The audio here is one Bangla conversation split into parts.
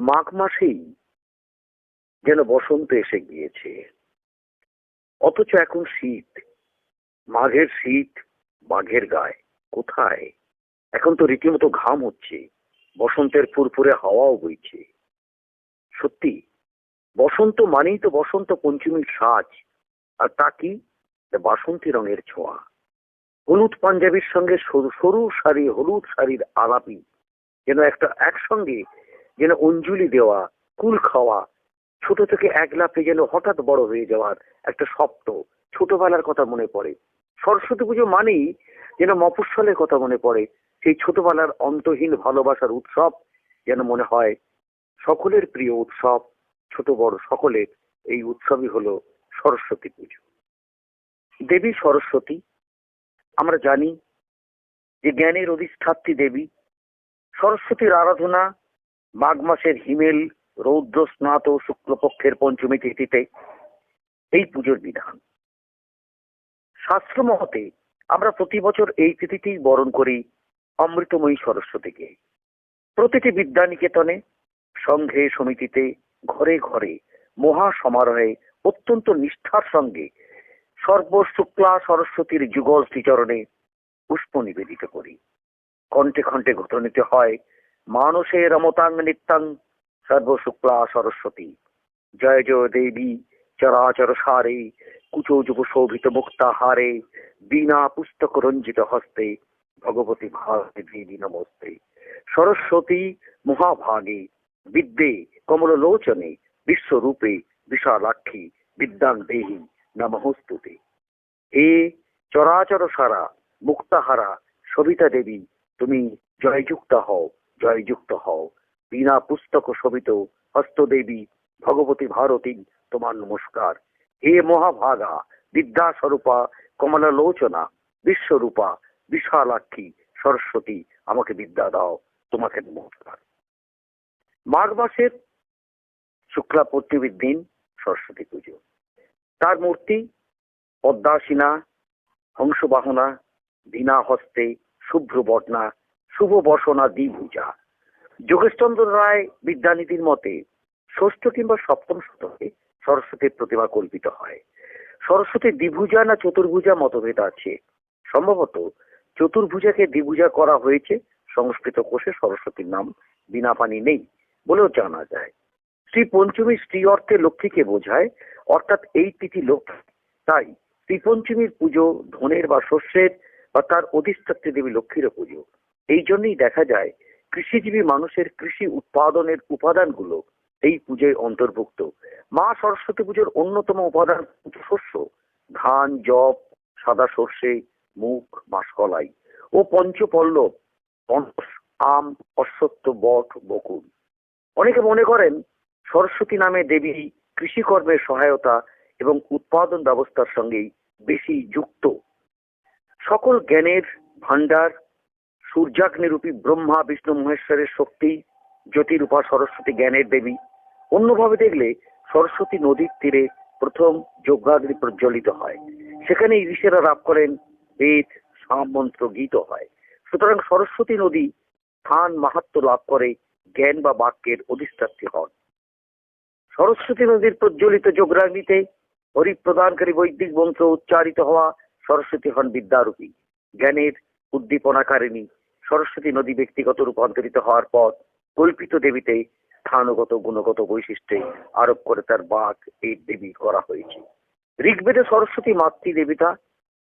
মাঘ মাসেই যেন বসন্ত এসে গিয়েছে। অথচ এখন শীত। মাঘের শীত বাঘের গায়ে। কোথায়? এখন তো রীতিমতো ঘাম হচ্ছে। বসন্তের ফুরফুরে হাওয়াও বইছে। সত্যি, বসন্ত মানেই তো বসন্ত পঞ্চমীর সাজ। আর তা কি? বাসন্তী রঙের ছোঁয়া। হলুদ পাঞ্জাবির সঙ্গে সরু সরু শাড়ি, হলুদ শাড়ির আলাপি। যেন একটা একসঙ্গে যেন অঞ্জলি দেওয়া, কুল খাওয়া, ছোট থেকে এক লাফে যেন হঠাৎ বড় হয়ে যাওয়ার একটা স্বপ্ন, ছোটবেলার কথা মনে পড়ে। সরস্বতী পুজো মানেই যেন মফস্বলের কথা মনে পড়ে, সেই ছোটবেলার অন্তহীন ভালোবাসার উৎসব যেন মনে হয় সকলের প্রিয় উৎসব, ছোট বড় সকলের, এই উৎসবই হলো সরস্বতী পুজো। দেবী সরস্বতী, আমরা জানি যে জ্ঞানের অধিষ্ঠাত্রী দেবী। সরস্বতীর আরাধনা মাঘ মাসের হিমেল, রৌদ্র, স্নাত শুক্লপক্ষের পঞ্চমী তিথিতে এই পুজোর বিধান। শাস্ত্র মতে আমরা প্রতি বছর এই তিথিতেই বরণ করি অমৃতময়ী সরস্বতীকে। প্রতিটি বিদ্যানিকেতনে, সংঘে, সমিতিতে, ঘরে ঘরে মহা সমারোহে অত্যন্ত নিষ্ঠার সঙ্গে সর্বশুক্লা সরস্বতীর যুগল শ্রীচরণে পুষ্প নিবেদিত করি। কণ্ঠে কণ্ঠে ঘটনিত হয় মানসে রমতাং নিত্যাং সর্বশুক্লা সরস্বতী। জয় জয় দেবী, চরাচর সারে, কুচো যুব শোভিত মুক্তাহারে বিনা পুস্তক রঞ্জিত হস্তে, ভগবতী ভারতী দেবী নমস্তে। সরস্বতী মহাভাগে, বিদ্যে কমল লোচনে বিশ্বরূপে বিশালাক্ষী বিদ্যাং দেহি নমস্তুতে। হে চরাচর সারা, মুক্তাহারা, সবিতা দেবী, তুমি জয়যুক্ত হও। জয়যুক্ত হও। বিনা পুস্তক শোভিত হস্তদেবী, ভগবতী ভারতী, তোমার নমস্কার। হে মহাভাগা বিদ্যা স্বরূপা কমলা লোচনা বিশ্বরূপা, বিশালাক্ষী, সরস্বতী, আমাকে বিদ্যা দাও, তোমাকে নমস্কার। মাঘ মাসের শুক্লা পঞ্চমীর দিন সরস্বতী পুজো। তার মূর্তি, পদ্মাসীনা, হংসবাহনা, বিনা হস্তে শুভ্র বটনা শুভ বসনা দ্বিভুজা। যোগেশচন্দ্র রায় বিদ্যানীতির মতে, ষষ্ঠ কিংবা সপ্তম শতকে সরস্বতীর প্রতিমা কল্পিত হয়। সরস্বতী দ্বিভুজা না চতুর্ভুজা মতভেদ আছে। সম্ভবত চতুর্ভুজাকে দ্বিভুজা করা হয়েছে, সংস্কৃত কোষে সরস্বতীর নাম বিনা পানি নেই বলেও জানা যায়। শ্রী পঞ্চমী স্ত্রী অর্থে লক্ষ্মীকে বোঝায়, অর্থাৎ এই তিথি লক্ষ্মী। তাই শ্রী পঞ্চমীর পুজো ধনের বা শস্যের বা তার অধিষ্ঠাত্রী দেবী লক্ষ্মীর পুজো। এই জন্যই দেখা যায় কৃষিজীবী মানুষের কৃষি উৎপাদনের উপাদানগুলো এই পুজোয় অন্তর্ভুক্ত। মা সরস্বতী পুজোর অন্যতম উপাদান শস্য। ধান জব সাদা সর্ষে মুখ মাসকলাই ও পঞ্চপল্লব আম, অশ্বত্থ, বট, বকুল। অনেকে মনে করেন সরস্বতী নামে দেবী কৃষিকর্মের সহায়তা এবং উৎপাদন ব্যবস্থার সঙ্গেই বেশি যুক্ত। সকল জ্ঞানের ভান্ডার সূর্যাগ্নিরূপী ব্রহ্মা, বিষ্ণু, মহেশ্বরের শক্তি, জ্যোতিরূপা, সরস্বতী জ্ঞানের দেবী। অন্যভাবে দেখলে সরস্বতী নদীর তীরে প্রথম যজ্ঞাগ্নি প্রজ্বলিত হয়। সেখানে ঋষেরা লাভ করেন, বেদ, সাম মন্ত্র গীত হয়। সুতরাং সরস্বতী নদী স্থান মাহাত্ম লাভ করে জ্ঞান বা বাক্যের অধিষ্ঠাত্রী হন। সরস্বতী নদীর প্রজ্বলিত হরি প্রদানকারী বৈদিক মন্ত্র উচ্চারিত হওয়া সরস্বতী হন বিদ্যারূপী। জ্ঞানের উদ্দীপনাকারিণী সরস্বতী নদী ব্যক্তিগত রূপান্তরিত হওয়ার পর কল্পিত দেবীতে স্থানগত গুণগত বৈশিষ্ট্যে আরোপ করে তার বাঘ এই দেবী করা হয়েছে। ঋগ্বেদে সরস্বতী মাতৃ দেবীতা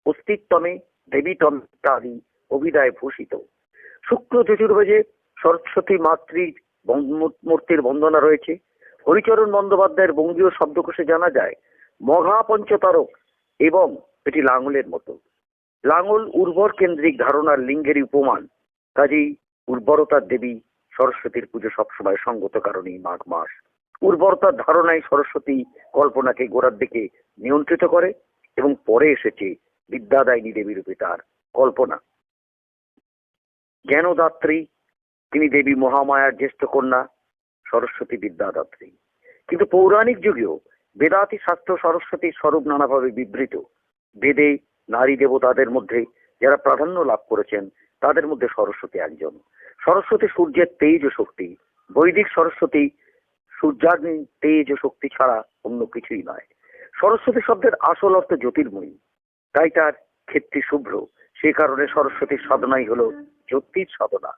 অস্তিত্বমে দেবীতম ইত্যাদি অভিধায় ভূষিত। শুক্র চতুর্ভুজে সরস্বতী বন- মূর্তির বন্দনা রয়েছে। হরিচরণ বন্দ্যোপাধ্যায়ের বঙ্গীয় শব্দকোষে জানা যায় মঘা পঞ্চতারক এবং এটি লাঙলের মতো। লাঙল উর্বর কেন্দ্রিক ধারণার লিঙ্গেরই উপমান। কাজেই উর্বরতার দেবী সরস্বতীর পুজো সবসময় সঙ্গত কারণেই মাঘ মাস। উর্বরতার ধারণায় সরস্বতী কল্পনাকে গোড়ার দিকে নিয়ন্ত্রিত করে এবং পরে এসেছে বিদ্যাদায়িনী দেবী রূপে তার কল্পনা। জ্ঞানদাত্রী, তিনি দেবী মহামায়ার জ্যেষ্ঠ কন্যা, সরস্বতী বিদ্যাদাত্রী। কিন্তু পৌরাণিক যুগেও বেদাতি শাস্ত্র সরস্বতীর স্বরূপ নানাভাবে বিবৃত। বেদে নারী দেবতাদের মধ্যে যারা প্রাধান্য লাভ করেছেন তাদের মধ্যে সরস্বতী একজন। সরস্বতী সূর্যের তেজ শক্তি। বৈদিক সরস্বতী সূর্যাগ্নি তেজ শক্তি ছাড়া অন্য কিছুই নয়। সরস্বতী শব্দের আসল অর্থ জ্যোতির্ময়ী। তাই তার ক্ষেত্রে শুভ্র। সে কারণে সরস্বতীর সাধনাই হলো জ্যোতির সাধনা।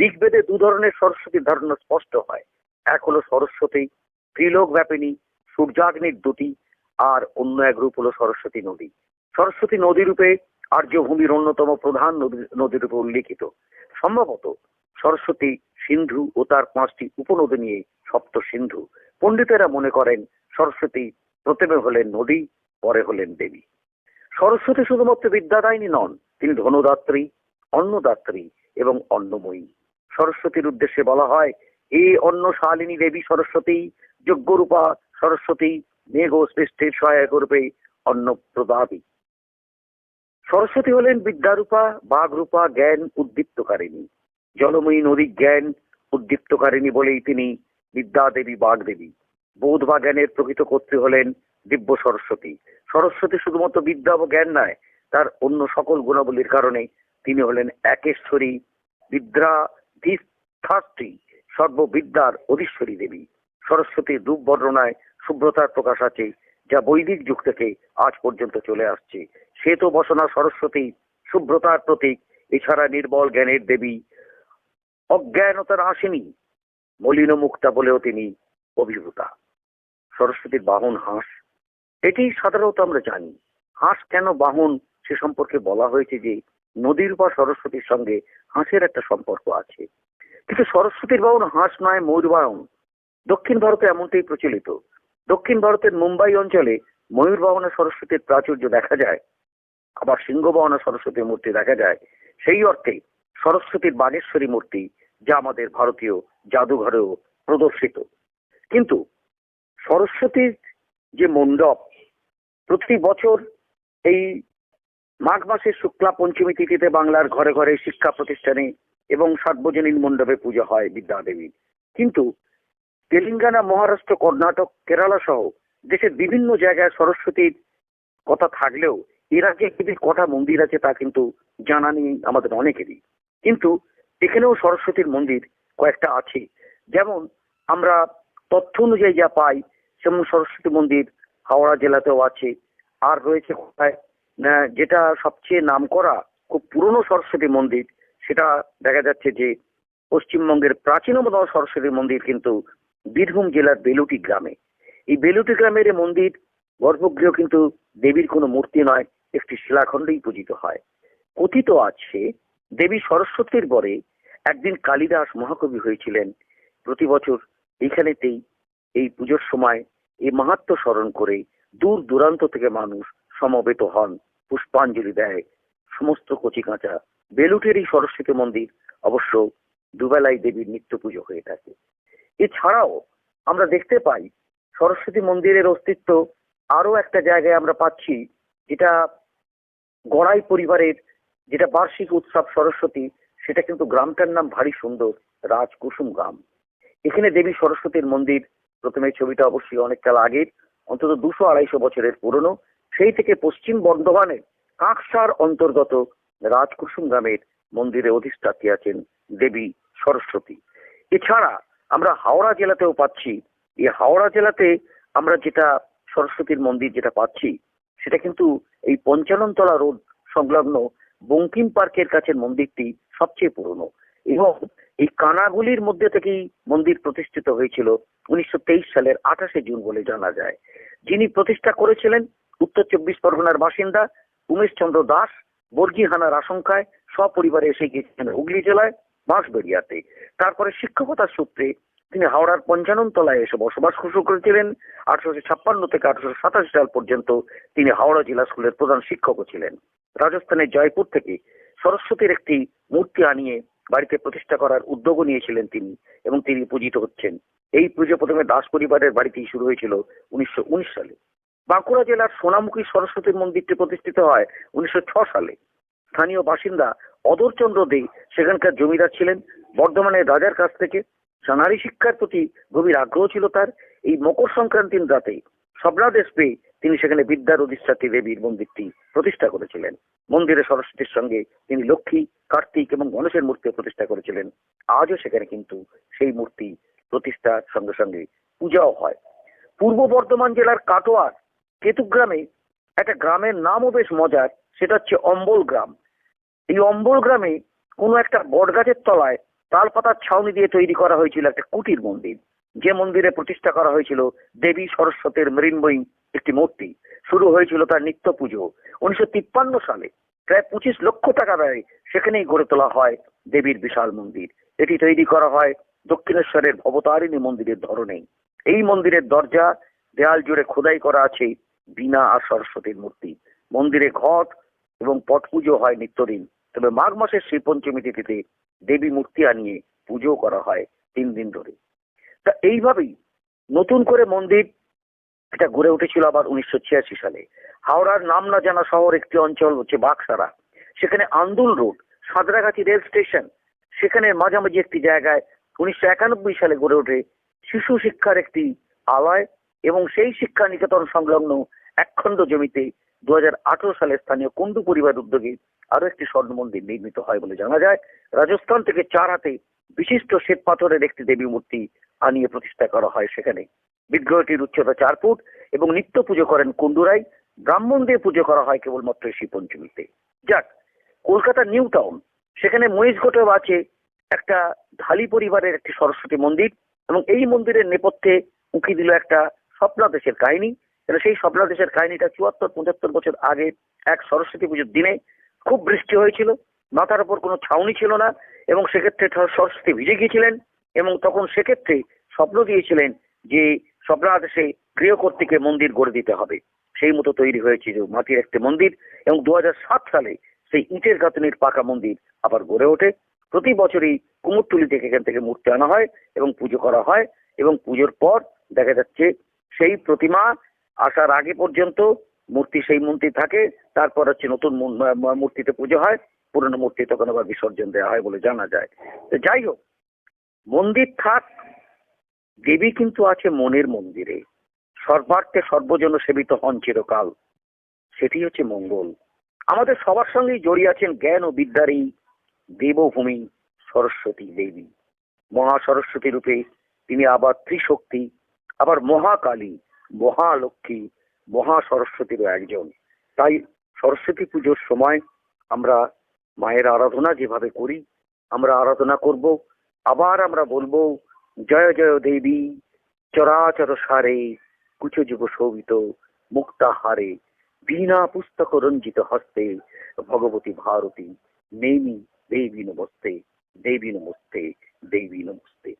ঋগ্বেদে দু ধরনের সরস্বতীর ধারণা স্পষ্ট হয়। এক হলো সরস্বতী ত্রিলোক ব্যাপিনী সূর্যাগ্নির দুটি, আর অন্য এক রূপ হলো সরস্বতী নদী। সরস্বতী নদী রূপে আর্যভূমির অন্যতম প্রধান নদী- নদী রূপে উল্লেখিত। সম্ভবত সরস্বতী, সিন্ধু ও তার পাঁচটি উপনদী নিয়ে সপ্ত সিন্ধু। পণ্ডিতেরা মনে করেন সরস্বতী প্রথমে হলেন নদী, পরে হলেন দেবী। সরস্বতী শুধুমাত্র বিদ্যাদায়িনী নন, তিনি ধনদাত্রী, অন্নদাত্রী এবং অন্নময়ী। সরস্বতীর উদ্দেশ্যে বলা হয়, এ অন্ন শালিনী দেবী সরস্বতী, যজ্ঞরূপা সরস্বতী, মেঘ ও সৃষ্টির সহায়ক রূপে অন্ন প্রদাবী সরস্বতী হলেন বিদ্যারূপা, বাঘরূপা, জ্ঞান উদ্দীপ্তকারিণী। জলময়ী নদী জ্ঞান উদ্দীপ্তকারিণী বলেই তিনি বিদ্যা দেবী বাঘ দেবী বোধ বা জ্ঞানের প্রকৃত কর্ত্রী হলেন দিব্য সরস্বতী। সরস্বতী শুধুমাত্র বিদ্যা ও জ্ঞান নয়, তার অন্য সকল গুণাবলীর কারণে তিনি হলেন একেশ্বরী বিদ্যা ধীষ্ঠাত্রী সর্ববিদ্যার অধীশ্বরী দেবী। সরস্বতীর রূপ বর্ণনায় শুভ্রতার প্রকাশ আছে, যা বৈদিক যুগ থেকে আজ পর্যন্ত চলে আসছে। শ্বেত বসনা সরস্বতী, শুভ্রতার প্রতীক, এছাড়া নির্বল জ্ঞানের দেবী, অজ্ঞানতার আসেনি, মলিন মুক্তা বলেও তিনি অভিভূতা। সরস্বতীর বাহন হাঁস, এটি সাধারণত আমরা জানি। হাঁস কেন বাহন সে সম্পর্কে বলা হয়েছে যে, নদীর বা সরস্বতীর সঙ্গে হাঁসের একটা সম্পর্ক আছে। কিন্তু সরস্বতীর বাহন হাঁস নয়, ময়ূর বাহন। দক্ষিণ ভারতে এমনটাই প্রচলিত। দক্ষিণ ভারতের মুম্বাই অঞ্চলে ময়ূর বাহনে সরস্বতীর প্রাচুর্য দেখা যায়। আবার সিংহ বাহনা সরস্বতীর মূর্তি দেখা যায়। সেই অর্থে সরস্বতীর বাগেশ্বরী মূর্তি যা আমাদের ভারতীয় জাদুঘরেও প্রদর্শিত। কিন্তু সরস্বতীর যে মণ্ডপ, প্রতি বছর এই মাঘ মাসের শুক্লা পঞ্চমী তিথিতে বাংলার ঘরে ঘরে শিক্ষা প্রতিষ্ঠানে এবং সার্বজনীন মণ্ডপে পুজো হয় বিদ্যাদেবীর কিন্তু তেলেঙ্গানা, মহারাষ্ট্র, কর্ণাটক, কেরালা সহ দেশের বিভিন্ন জায়গায় সরস্বতীর কথা থাকলেও আগে যদি কটা মন্দির আছে তা কিন্তু জানা নেই আমাদের অনেকেরই। কিন্তু এখানেও সরস্বতীর মন্দির কয়েকটা আছে। যেমন আমরা তথ্য অনুযায়ী যা পাই, যেমন সরস্বতী মন্দির হাওড়া জেলাতেও আছে। আর রয়েছে কোথায়? যেটা সবচেয়ে নামকরা খুব পুরনো সরস্বতী মন্দির, সেটা দেখা যাচ্ছে যে পশ্চিমবঙ্গের প্রাচীনতম সরস্বতী মন্দির কিন্তু বীরভূম জেলার বেলুটি গ্রামে। এই বেলুটি গ্রামের মন্দির গর্ভগৃহ কিন্তু দেবীর কোনো মূর্তি নয়। একটি শিলাখণ্ডেই পূজিত হয়। কথিত আছে, দেবী সরস্বতীর পরে একদিন কালিদাস মহাকবি হয়েছিলেন। প্রতি বছর এইখানেতেই এই পুজোর সময় এই মাহাত্ম স্মরণ করে দূর দূরান্ত থেকে মানুষ সমবেত হন, পুষ্পাঞ্জলি দেয়। সমস্ত কচি কাঁচা বেলুটের এই সরস্বতী মন্দির অবশ্য দুবেলায় দেবীর নিত্য পুজো হয়ে থাকে। এছাড়াও আমরা দেখতে পাই, সরস্বতী মন্দিরের অস্তিত্ব আরও একটা জায়গায় আমরা পাচ্ছি, যেটা গড়াই পরিবারের যেটা বার্ষিক উৎসব সরস্বতী, সেটা কিন্তু গ্রামটার নাম ভারী সুন্দর, রাজকুসুম গ্রাম। এখানে দেবী সরস্বতীর মন্দির, প্রথমে ছবিটা অবশ্যই অনেক কাল আগের, অন্তত দুশো আড়াইশো বছরের পুরনো। সেই থেকে পশ্চিম বর্ধমানের কাঁকসার অন্তর্গত রাজকুসুম গ্রামের মন্দিরে অধিষ্ঠাত্রী আছেন দেবী সরস্বতী। এছাড়া আমরা হাওড়া জেলাতেও পাচ্ছি। এই হাওড়া জেলাতে আমরা যেটা সরস্বতীর মন্দির যেটা পাচ্ছি, সেটা কিন্তু এই পঞ্চাননতলা রোড সংলগ্ন বঙ্কিম পার্কের কাছের মন্দিরটি সবচেয়ে পুরনো এবং এই কানাগুলির মধ্যে থেকেই মন্দির প্রতিষ্ঠিত হয়েছিল উনিশশো তেইশ সালের আঠাশে জুন বলে জানা যায়। যিনি প্রতিষ্ঠা করেছিলেন উত্তর চব্বিশ পরগনার বাসিন্দা উমেশ চন্দ্র দাস, বর্গীহানার আশঙ্কায় সপরিবারে এসে গিয়েছিলেন হুগলি জেলায় বাঁশবেড়িয়াতে। তারপরে শিক্ষকতার সূত্রে তিনি হাওড়ার পঞ্চানন তলায় এসে বসবাস শুরু করেছিলেন। আঠারোশো ছাপ্পান্ন থেকে আঠারোশো সাতাশি সাল পর্যন্ত তিনি হাওড়া জেলা স্কুলের প্রধান শিক্ষকও ছিলেন। রাজস্থানের জয়পুর থেকে সরস্বতীর একটি মূর্তি আনিয়ে বাড়িতে প্রতিষ্ঠা করার উদ্যোগও নিয়েছিলেন তিনি এবং তিনি পূজিত হচ্ছেন। এই পুজো প্রথমে দাস পরিবারের বাড়িতেই শুরু হয়েছিল উনিশশো উনিশ সালে। বাঁকুড়া জেলার সোনামুখী সরস্বতীর মন্দিরটি প্রতিষ্ঠিত হয় উনিশশো সালে। স্থানীয় বাসিন্দা অদরচন্দ্র দে সেখানকার জমিদার ছিলেন। বর্ধমানের রাজার কাছ থেকে নারী শিক্ষার প্রতি গভীর আগ্রহ ছিল তার। এই মকর সংক্রান্তির রাতে স্বপ্নাদেশ পেয়ে তিনি সেখানে বিদ্যার অধিষ্ঠাত্রী দেবীর মন্দিরটি প্রতিষ্ঠা করেছিলেন। মন্দিরে সরস্বতীর সঙ্গে তিনি লক্ষ্মী, কার্তিক এবং গণেশের মূর্তি প্রতিষ্ঠা করেছিলেন। আজও সেখানে কিন্তু সেই মূর্তি প্রতিষ্ঠার সঙ্গে সঙ্গে পূজাও হয়। পূর্ব বর্ধমান জেলার কাটোয়ার কেতুগ্রামে একটা গ্রামের নামও বেশ মজার, সেটা হচ্ছে অম্বল গ্রাম। এই অম্বল গ্রামে কোনো একটা বটগাছের তলায় তাল পাতার ছাউনি দিয়ে তৈরি করা হয়েছিল একটা কুটির মন্দির। যে মন্দিরে প্রতিষ্ঠা করা হয়েছিল দেবী সরস্বতীর মৃন্ময়ী একটি মূর্তি। শুরু হয়েছিল তার নিত্য পুজো। উনিশশো তিপ্পান্ন সালে প্রায় পঁচিশ লক্ষ টাকা ব্যয় সেখানেই গড়ে তোলা হয় দেবীর বিশাল মন্দির। এটি তৈরি করা হয় দক্ষিণেশ্বরের ভবতারিণী মন্দিরের ধরনেই এই মন্দিরের দরজা, দেয়াল জুড়ে খোদাই করা আছে বীণা আর সরস্বতীর মূর্তি। মন্দিরে ঘট এবং পট পুজো হয় নিত্যদিন। তবে মাঘ মাসের শ্রী পঞ্চমী তিথিতে দেবী মূর্তি আনিয়ে পুজো করা হয় তিন দিন ধরে। তা এইভাবেই নতুন করে মন্দির এটা গড়ে উঠেছিল আবার উনিশশো ছিয়াশি সালে। হাওড়ার নাম না জানা শহর একটি অঞ্চল হচ্ছে বাক্সারা সেখানে Andul road, Santragachi rail station, সেখানে মাঝামাঝি একটি জায়গায় উনিশশো একানব্বই সালে গড়ে ওঠে শিশু শিক্ষার একটি আলয় এবং সেই শিক্ষা নিকেতন সংলগ্ন একখণ্ড জমিতে দু হাজার আঠারো সালে স্থানীয় কুন্ডু পরিবার উদ্যোগে আরও একটি স্বর্ণ মন্দির নির্মিত হয় বলে জানা যায়। রাজস্থান থেকে চার হাতে বিশিষ্ট শ্বেত পাথরের একটি দেবী মূর্তি আনিয়ে প্রতিষ্ঠা করা হয় সেখানে। বিগ্রহটির উচ্চতা চার ফুট এবং নিত্য পুজো করেন কুন্ডুরাই ব্রাহ্মণ দিয়ে পুজো করা হয় কেবলমাত্র শ্রী পঞ্চমীতে। যাক, কলকাতা নিউ টাউন, সেখানে মহিষগটেও আছে, একটা ঢালি পরিবারের একটি সরস্বতী মন্দির এবং এই মন্দিরের নেপথ্যে উঁকি দিল একটা স্বপ্নাদেশের কাহিনী। সেই স্বপ্নাদেশের কাহিনীটা চুয়াত্তর পঁচাত্তর বছর আগে এক সরস্বতী পুজোর দিনে খুব বৃষ্টি হয়েছিল, মাথার উপর কোনো ছাউনি ছিল না এবং সেক্ষেত্রে সরস্বতী ভিজে গিয়েছিলেন এবং তখন সেক্ষেত্রে স্বপ্ন দিয়েছিলেন যে স্বপ্নাদেশে গৃহকর্ত্রীকে মন্দির গড়ে দিতে হবে। সেই মতো তৈরি হয়েছে যে মাটির একটি মন্দির এবং দু হাজার সাত সালে সেই ইটের গাঁথনির পাকা মন্দির আবার গড়ে ওঠে। প্রতি বছরই কুমোরটুলি থেকে এখান থেকে মূর্তি আনা হয় এবং পুজো করা হয় এবং পুজোর পর দেখা যাচ্ছে সেই প্রতিমা আসার আগে পর্যন্ত মূর্তি সেই মূর্তি থাকে, তারপর হচ্ছে নতুন মূর্তিতে পুজো হয়, পুরনো মূর্তি তখন আবার বিসর্জন দেওয়া হয় বলে জানা যায়। তো যাই হোক, মন্দির থাক, দেবী কিন্তু আছে মনের মন্দিরে। সর্বার্থে সর্বজন সেবিত হন চিরকাল, সেটি হচ্ছে মঙ্গল। আমাদের সবার সঙ্গেই জড়িয়ে আছেন জ্ঞান ও বিদ্যার এই দেবভূমি সরস্বতী দেবী। মহা সরস্বতী রূপে তিনি আবার ত্রিশক্তি, আবার মহাকালী, মহালক্ষ্মী মহা সরস্বতীরও একজন। তাই সরস্বতী পুজোর সময় আমরা মায়ের আরাধনা যেভাবে করি, আমরা আরাধনা করব। আবার আমরা বলব, জয় জয় দেবী, চরাচর সারে, কুচ যুগ শোভিত, মুক্তাহারে, বীণা পুস্তক রঞ্জিত হস্তে, ভগবতী ভারতী, নেমি দেবী নমস্তে দেবী নমস্তে দেবী নমস্তে।